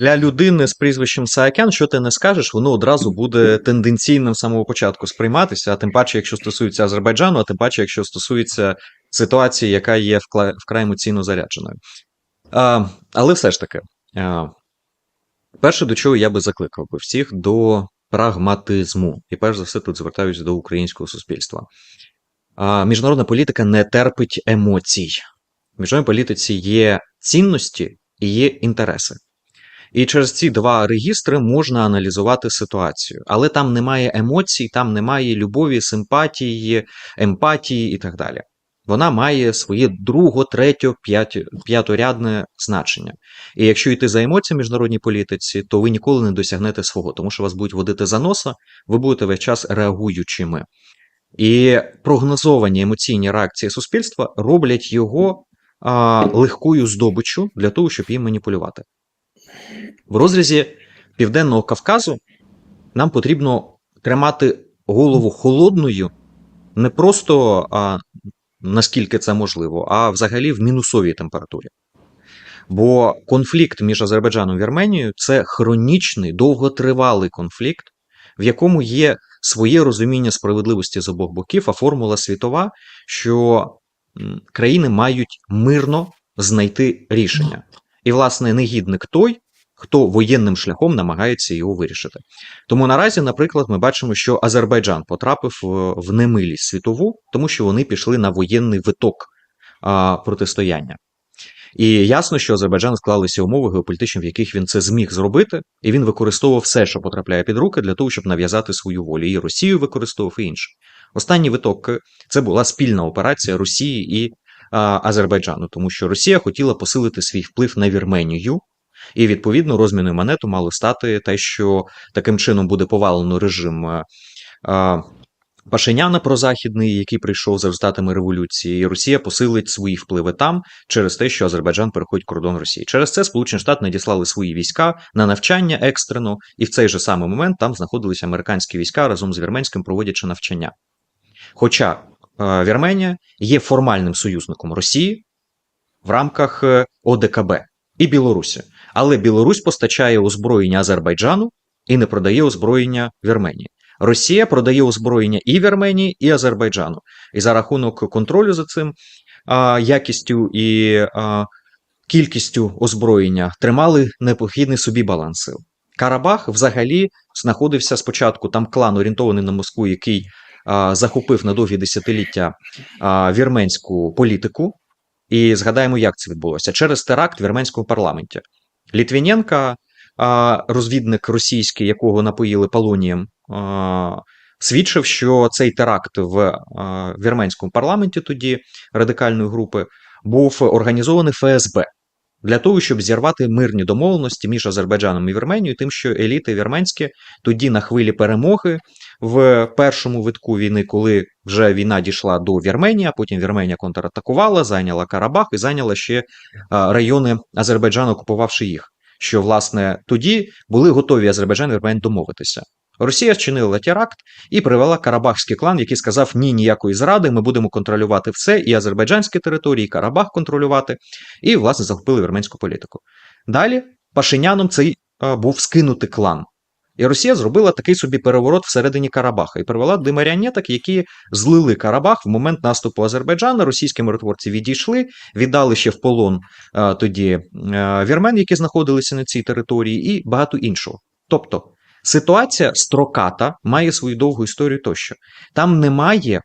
Для людини з прізвищем Саакян, що ти не скажеш, воно одразу буде тенденційним з самого початку сприйматися, а тим паче, якщо стосується Азербайджану, а тим паче, якщо стосується ситуації, яка є вкрай емоційно зарядженою. А, але все ж таки, а, перше, до чого я би закликав би всіх до прагматизму. І перш за все тут звертаюся до українського суспільства. А, міжнародна політика не терпить емоцій. В міжнародній політиці є цінності і є інтереси. І через ці два регістри можна аналізувати ситуацію. Але там немає емоцій, там немає любові, симпатії, емпатії і так далі. Вона має своє друго, третє, п'яторядне значення. І якщо йти за емоціями міжнародній політиці, то ви ніколи не досягнете свого, тому що вас будуть водити за носа, ви будете весь час реагуючими. І прогнозовані емоційні реакції суспільства роблять його а, легкою здобиччю для того, щоб їм маніпулювати. В розрізі Південного Кавказу нам потрібно тримати голову холодною не просто а, наскільки це можливо, а взагалі в мінусовій температурі. Бо конфлікт між Азербайджаном і Вірменією це хронічний, довготривалий конфлікт, в якому є своє розуміння справедливості з обох боків, а формула світова, що країни мають мирно знайти рішення. І, власне, негідник той, хто воєнним шляхом намагається його вирішити. Тому наразі, наприклад, ми бачимо, що Азербайджан потрапив в- в немилість світову, тому що вони пішли на воєнний виток протистояння. І ясно, що Азербайджан склалися умови геополітичні, в яких він це зміг зробити, і він використовував все, що потрапляє під руки, для того, щоб нав'язати свою волю. І Росію використовував і інше. Останній виток е, це була спільна операція Росії і а, Азербайджану, тому що Росія хотіла посилити свій вплив на Вірменію, і відповідно розміною монету мало стати те, що таким чином буде повалено режим. е, а, Пашиняна прозахідний, який прийшов за результатами революції, і Росія посилить свої впливи там через те, що Азербайджан переходить кордон Росії. Через це Сполучені Штати надіслали свої війська на навчання екстрено, і в цей же самий момент там знаходилися американські війська разом з вірменським, проводячи навчання. Хоча е, Вірменія є формальним союзником Росії в рамках е, ОДКБ і Білорусі. Але Білорусь постачає озброєння Азербайджану і не продає озброєння Вірменії. Росія продає озброєння і Вірменії, і Азербайджану. І за рахунок контролю за цим а, якістю і а, кількістю озброєння тримали необхідний собі баланс сил. Карабах взагалі знаходився спочатку там клан, орієнтований на Москву, який а, захопив на довгі десятиліття а, вірменську політику. І згадаємо, як це відбулося через теракт в вірменському парламенті. Літвіненка, розвідник російський, якого напоїли полонієм, свідчив, що цей теракт в вірменському парламенті тоді радикальної групи був організований ФСБ для того, щоб зірвати мирні домовленості між Азербайджаном і Вірменією, тим, що еліти вірменські тоді на хвилі перемоги в першому витку війни, коли вже війна дійшла до Вірменії, а потім Вірменія контратакувала, зайняла Карабах і зайняла ще райони Азербайджану, окупувавши їх. Що власне тоді були готові Азербайджан і Вірменія домовитися. Росія вчинила теракт і привела Карабахський клан, який сказав: ні, ніякої зради, ми будемо контролювати все, і азербайджанські території, і Карабах контролювати, і, власне, захопили вірменську політику. Далі Пашиняном цей а, був скинутий клан. І Росія зробила такий собі переворот всередині Карабаха і привела до які злили Карабах в момент наступу Азербайджана. Російські миротворці відійшли, віддали ще в полон а, тоді а, вірмен, які знаходилися на цій території, і багато іншого. Тобто ситуація строката має свою довгу історію тощо. Там немає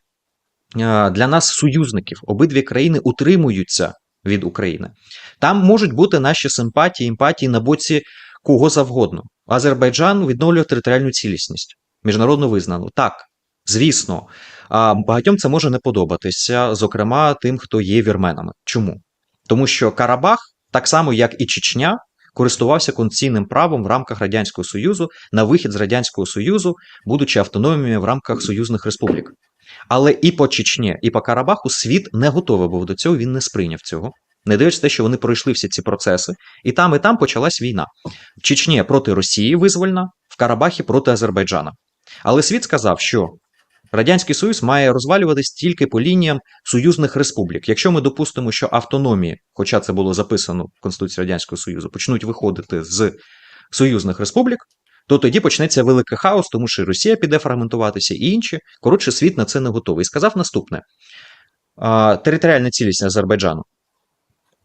для нас союзників. Обидві країни утримуються від України. Там можуть бути наші симпатії, емпатії на боці кого завгодно. Азербайджан відновлює територіальну цілісність, міжнародно визнану. Так, звісно, багатьом це може не подобатися, зокрема тим, хто є вірменами. Чому? Тому що Карабах, так само як і Чечня, користувався конституційним правом в рамках Радянського Союзу на вихід з Радянського Союзу, будучи автономіями в рамках союзних республік. Але і по Чечні, і по Карабаху світ не готовий був до цього, він не сприйняв цього. Не дивлячись те, що вони пройшли всі ці процеси, і там, і там почалась війна. В Чечні проти Росії визвольна, в Карабахі проти Азербайджана. Але світ сказав, що Радянський Союз має розвалюватись тільки по лініям союзних республік. Якщо ми допустимо, що автономії, хоча це було записано в Конституції Радянського Союзу, почнуть виходити з союзних республік, то тоді почнеться великий хаос, тому що Росія піде фрагментуватися, і інші. Коротше, світ на це не готовий. І сказав наступне: територіальна цілісність Азербайджану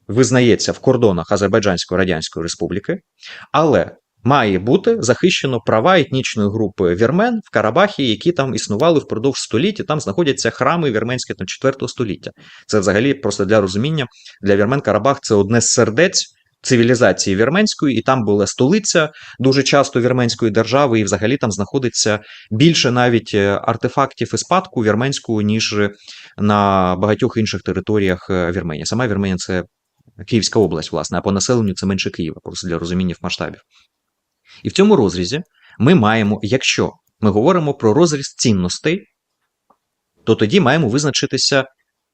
визнається в кордонах Азербайджанської Радянської Республіки, але має бути захищено права етнічної групи вірмен в Карабахі, які там існували впродовж століття. Там знаходяться храми вірменські там 4 століття. Це взагалі просто для розуміння для вірмен Карабах це одне з сердець. Цивілізації вірменської, і там була столиця дуже часто вірменської держави, і взагалі там знаходиться більше навіть е, артефактів і спадку вірменського, ніж на багатьох інших територіях е, Вірменії. Сама Вірменія це Київська область, власне, а по населенню це менше Києва, просто для розуміння в масштабів. І в цьому розрізі ми маємо, якщо ми говоримо про розріз цінностей, то тоді маємо визначитися,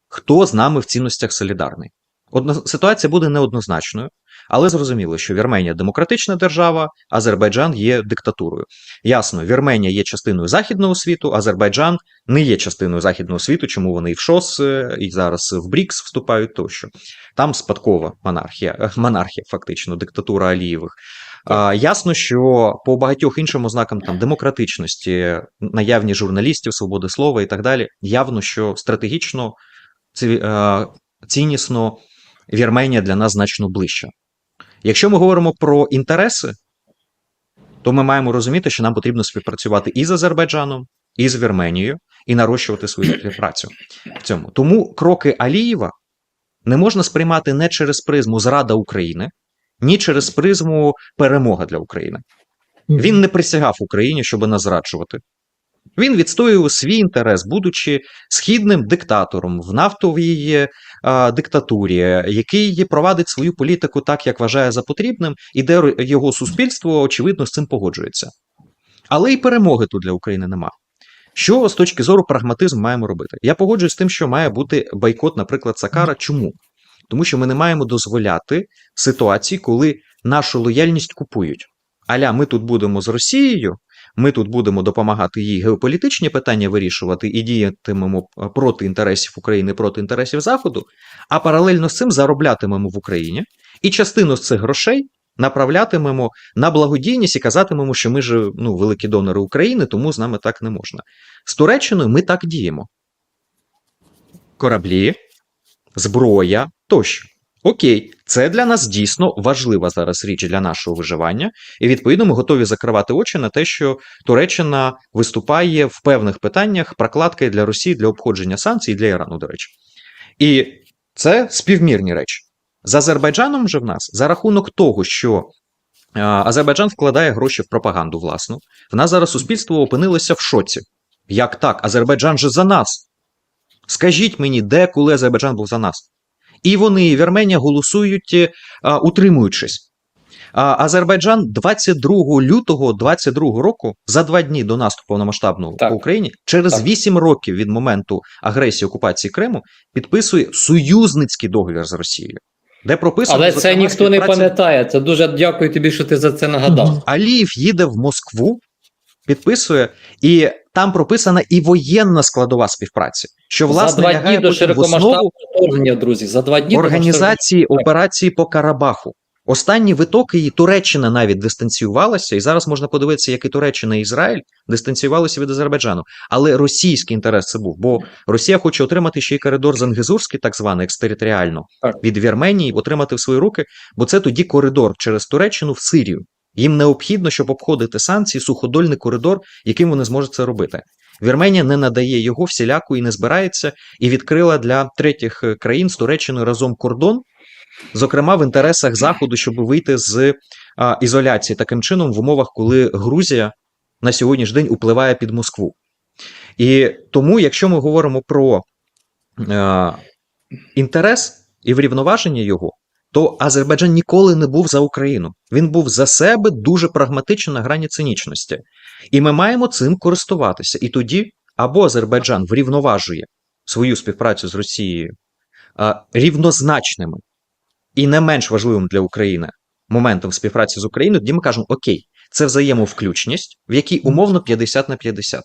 хто з нами в цінностях солідарний. Одно, ситуація буде неоднозначною, але зрозуміло, що Вірменія демократична держава, Азербайджан є диктатурою. Ясно, Вірменія є частиною західного світу, Азербайджан не є частиною західного світу, чому вони і в ШОС, е, і зараз в БРІКС вступають тощо. Там спадкова монархія, е, монархія, фактично, диктатура Алієвих. Ясно, що по багатьох іншим ознакам там демократичності, наявні журналістів, свободи слова і так далі, явно, що стратегічно е, ціннісно Вірменія для нас значно ближча. Якщо ми говоримо про інтереси, то ми маємо розуміти, що нам потрібно співпрацювати і з Азербайджаном, і з Вірменією, і нарощувати свою співпрацю в цьому. Тому кроки Алієва не можна сприймати не через призму зрада України, ні через призму перемога для України. Він не присягав Україні, щоб нас зраджувати. Він відстоював свій інтерес, будучи східним диктатором в нафтовій а, диктатурі, який провадить свою політику так, як вважає за потрібним, і де його суспільство, очевидно, з цим погоджується. Але і перемоги тут для України нема. Що з точки зору прагматизму маємо робити? Я погоджуюсь з тим, що має бути бойкот, наприклад, Сакара. Чому? Тому що ми не маємо дозволяти ситуації, коли нашу лояльність купують. Аля, ми тут будемо з Росією, ми тут будемо допомагати їй геополітичні питання вирішувати і діятимемо е, проти інтересів України, проти інтересів Заходу, а паралельно з цим зароблятимемо в Україні і частину з цих грошей направлятимемо на благодійність і казатимемо, що ми ж ну, великі донори України, тому з нами так не можна. З Туреччиною ми так діємо. Кораблі, зброя тощо. Окей, це для нас дійсно важлива зараз річ для нашого виживання, і відповідно ми готові закривати очі на те, що Туреччина виступає в певних питаннях прокладкою для Росії для обходження санкцій для Ірану, до речі. І це співмірні речі. З Азербайджаном же в нас за рахунок того, що е, Азербайджан вкладає гроші в пропаганду власну, в нас зараз суспільство опинилося в шоці. Як так? Азербайджан же за нас. Скажіть мені, де коли Азербайджан був за нас? І вони, і Вірменія голосують, е, а, утримуючись. А Азербайджан 22 лютого 22 року, за два дні до наступу повномасштабного по Україні, через Так. 8 років від моменту агресії окупації Криму, підписує союзницький договір з Росією, де прописано Але це ніхто не пам'ятає. Це дуже дякую тобі, що ти за це нагадав. Алієв їде в Москву, підписує, і там прописана і воєнна складова співпраці, що за власне два дні до широкомасштабного вторгнення, друзі. За два дні до організації операції по Карабаху. Останні витоки її Туреччина навіть дистанціювалася, і зараз можна подивитися, як і Туреччина і Ізраїль дистанціювалися від Азербайджану. Але російський інтерес це був, бо Росія хоче отримати ще й коридор Зангезурський, так званий екстериторіально, від Вірменії, отримати в свої руки, бо це тоді коридор через Туреччину в Сирію. Їм необхідно, щоб обходити санкції, суходольний коридор, яким вони зможуть це робити. Вірменія не надає його всіляку і не збирається, і відкрила для третіх е, країн з Туреччиною разом кордон, зокрема в інтересах Заходу, щоб вийти з а, ізоляції таким чином в умовах, коли Грузія на сьогоднішній день upливає під Москву. І тому, якщо ми говоримо про е, інтерес і врівноваження його, то Азербайджан ніколи не був за Україну. Він був за себе дуже прагматично на грані цинічності. І ми маємо цим користуватися. І тоді або Азербайджан врівноважує свою співпрацю з Росією а, рівнозначними і не менш важливим для України моментом співпраці з Україною, тоді ми кажемо: Окей, це взаємовключність, в якій умовно 50 на 50.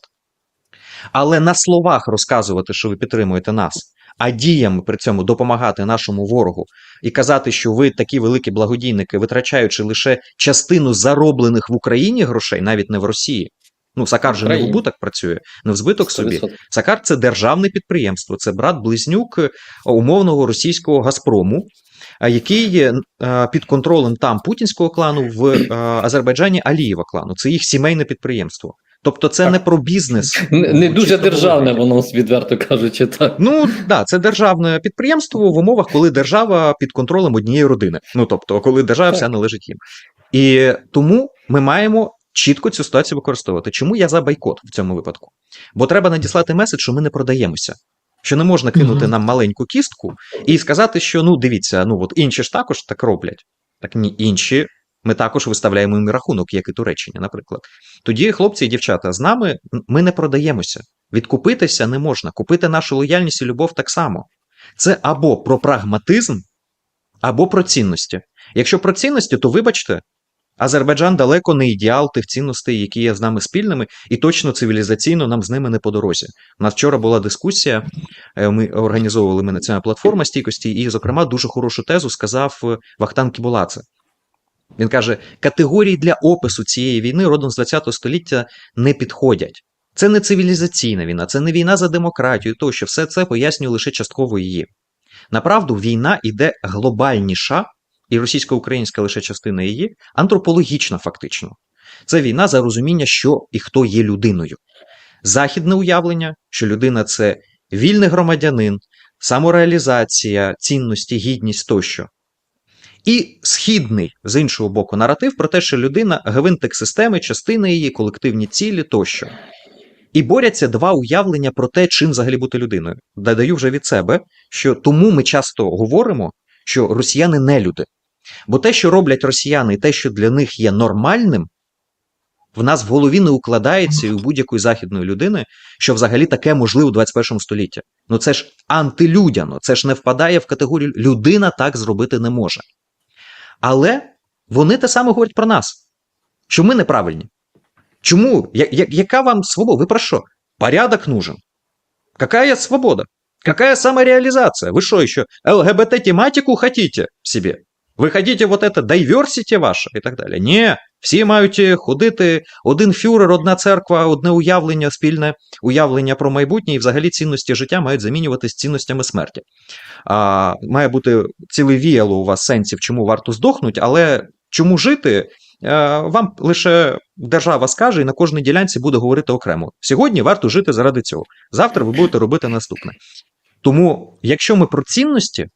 Але на словах розказувати, що ви підтримуєте нас, а діями при цьому допомагати нашому ворогу і казати, що ви такі великі благодійники, витрачаючи лише частину зароблених в Україні грошей, навіть не в Росії. Ну, Сакар же не в убуток працює, не в збиток собі. 100%. Сакар це державне підприємство, це брат-близнюк е, умовного російського Газпрому, а який є е, під контролем там путінського клану в е, Азербайджані Алієва клану. Це їх сімейне підприємство. Тобто, це Так. не про бізнес. Не, не дуже державне воно, відверто кажучи, так. Ну да, це державне підприємство в умовах, коли держава під контролем однієї родини. Ну тобто, коли держава вся належить їм. І тому ми маємо чітко цю ситуацію використовувати. Чому я за бойкот в цьому випадку? Бо треба надіслати меседж, що ми не продаємося. Що не можна кинути Мгм. нам маленьку кістку і сказати, що ну дивіться, ну от інші ж також так роблять. Так ні, інші ми також виставляємо їм рахунок, як і Туреччині, наприклад. Тоді, хлопці і дівчата, з нами ми не продаємося. Відкупитися не можна. Купити нашу лояльність і любов так само. Це або про прагматизм, або про цінності. Якщо про цінності, то вибачте, Азербайджан далеко не ідеал тих цінностей, які є з нами спільними, і точно цивілізаційно нам з ними не по дорозі. У нас вчора була дискусія. е, Ми організовували ми національна платформа стійкості, і, зокрема, дуже хорошу тезу сказав е, Вахтан Кібуладзе. Він каже: категорії для опису цієї війни родом з ХХ століття не підходять. Це не цивілізаційна війна, це не війна за демократію, тощо все це пояснює лише частково її. Направду, війна іде глобальніша, і російсько-українська лише частина її, антропологічна, фактично. Це війна за розуміння, що і хто є людиною. Західне уявлення, що людина це вільний громадянин, самореалізація, цінності, гідність тощо. І східний, з іншого боку, наратив про те, що людина гвинтик системи, частина її, колективні цілі тощо. І борються два уявлення про те, чим взагалі бути людиною. Додаю вже від себе, що тому ми часто говоримо, що росіяни не люди. Бо те, що роблять росіяни, і те, що для них є нормальним, в нас в голові не укладається і у будь-якої західної людини, що взагалі таке можливо у 21 столітті. Ну це ж антилюдяно, це ж не впадає в категорію людина так зробити не може. Але вони те саме говорять про нас, що ми неправильні. Чому? Я, я, яка вам свобода? Ви про що? Порядок нужен. Какая свобода? Какая самореализация? Вы что еще ЛГБТ-тематику хотите себе? Ви хотите вот это diversity ваше і так далі? Ні, всі мають ходити один фюрер, одна церква, одне уявлення, спільне уявлення про майбутнє, і взагалі цінності життя мають замінюватися цінностями смерті. А, має бути ціле віяло у вас сенсів, чому варто здохнути, але чому жити, е, вам лише держава скаже і на кожній ділянці буде говорити окремо. Сьогодні варто жити заради цього. Завтра ви будете робити наступне. Тому, якщо ми про цінності,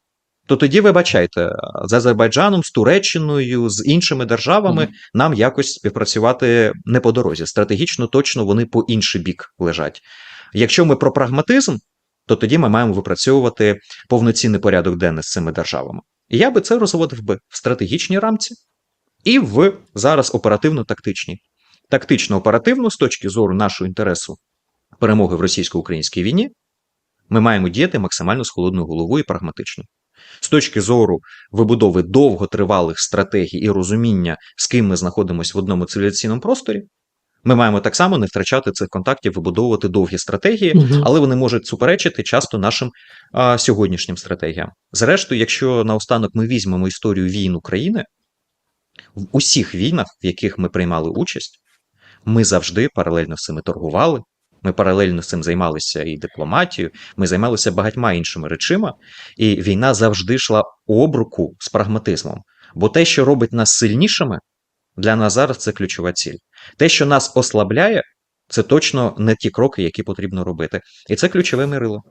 то тоді вибачайте, з Азербайджаном, з Туреччиною, з іншими державами Мгм. нам якось співпрацювати не по дорозі. Стратегічно точно вони по інший бік лежать. Якщо ми про прагматизм, то тоді ми маємо випрацьовувати повноцінний порядок денний з цими державами. І я би це розводив би в стратегічній рамці і в зараз оперативно-тактичній. Тактично-оперативно, з точки зору нашого інтересу перемоги в російсько-українській війні, ми маємо діяти максимально з холодною головою і прагматично. З точки зору вибудови довготривалих стратегій і розуміння, з ким ми знаходимося в одному цивілізаційному просторі, ми маємо так само не втрачати цих контактів, вибудовувати довгі стратегії, Мгм. але вони можуть суперечити часто нашим а, сьогоднішнім стратегіям. Зрештою, якщо наостанок ми візьмемо історію війн України, в усіх війнах, в яких ми приймали участь, ми завжди паралельно з цим і торгували. Ми паралельно з цим займалися і дипломатією, ми займалися багатьма іншими речима, і війна завжди йшла об руку з прагматизмом. Бо те, що робить нас сильнішими, для нас зараз це ключова ціль. Те, що нас ослабляє, це точно не ті кроки, які потрібно робити. І це ключове мирило.